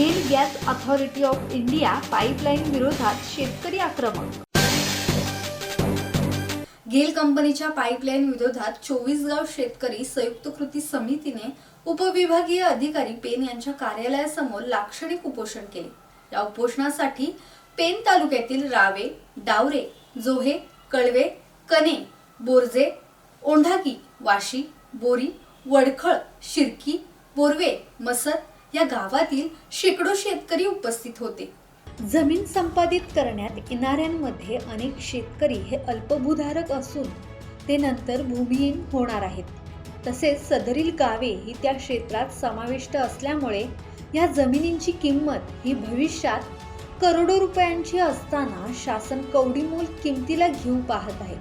GAIL gas authority of India pipeline विरोधात शेतकरी आक्रमक. गेल कंपनीच्या पाईपलाईन विरोधात चोवीस गाव शेतकरी संयुक्त कृती समितीने उपविभागीय अधिकारी पेन यांच्या कार्यालयासमोर लाक्षणिक उपोषण केले. या उपोषणासाठी पेन तालुक्यातील रावे डावरे जोहे कळवे कने बोरजे ओंढाकी वाशी बोरी वडखळ शिरकी बोरवे मसत या गावातील शेकडो शेतकरी उपस्थित होते. जमीन संपादित करण्यात येणाऱ्यांमध्ये अनेक शेतकरी हे अल्पभूधारक असून ते नंतर भूमिहीन होणार आहेत. तसेच सदरील गावे ही त्या क्षेत्रात समाविष्ट असल्यामुळे या जमिनींची किंमत ही भविष्यात करोडो रुपयांची असताना शासन कवडीमोल किमतीला घेऊ पाहत आहे.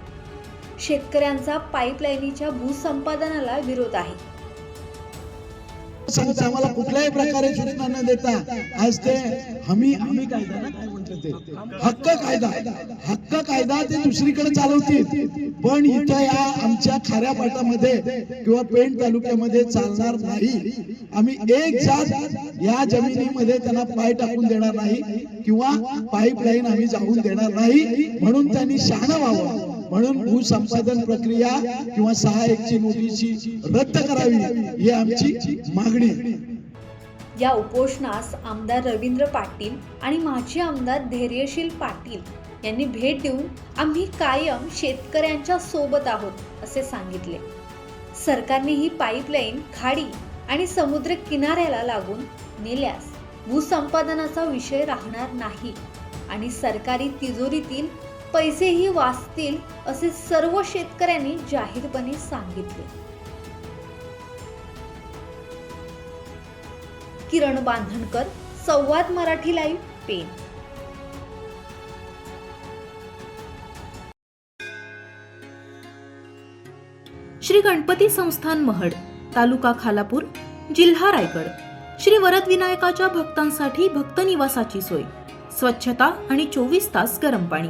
शेतकऱ्यांचा पाईपलाईनीच्या भूसंपादनाला विरोध आहे. सांगता आम्हाला कुठल्याही प्रकारे सूचना न देता आज ते हमी हमी कायदा ना काय म्हणतात ते? हक्क कायदा हक्क कायदा ते दुसरीकडे चालवतील. पण इथं या आमच्या खाऱ्या पाटामध्ये किंवा पेण तालुक्यामध्ये चालणार नाही. आम्ही एक जात या जमिनीमध्ये त्यांना पाय टाकून देणार नाही किंवा पाईपलाईन आम्ही जाऊन देणार नाही. म्हणून त्यांनी शहाणा व्हावं. म्हणून भूसंपादन प्रक्रिया किंवा सहा एकची नोटीसची रद्द करावी ही आमची मागणी. या उपोषणास आमदार रवींद्र पाटील आणि माजी आमदार धैर्यशील पाटील यांनी भेट देऊन आम्ही कायम शेतकऱ्यांच्या सोबत आहोत असे सांगितले सरकारने ही पाईपलाईन खाडी आणि समुद्र किनाऱ्याला लागून नेल्यास भूसंपादनाचा विषय राहणार नाही आणि सरकारी तिजोरीतील पैसेही वाचतील असे सर्व शेतकऱ्यांनी जाहीरपणे सांगितले. किरण बांधणकर संवाद मराठी लाईव्ह पेन श्री गणपती संस्थान महड तालुका खालापूर जिल्हा रायगड. श्री वरद विनायकाच्या भक्तांसाठी भक्त निवासाची सोय. स्वच्छता आणि चोवीस तास गरम पाणी.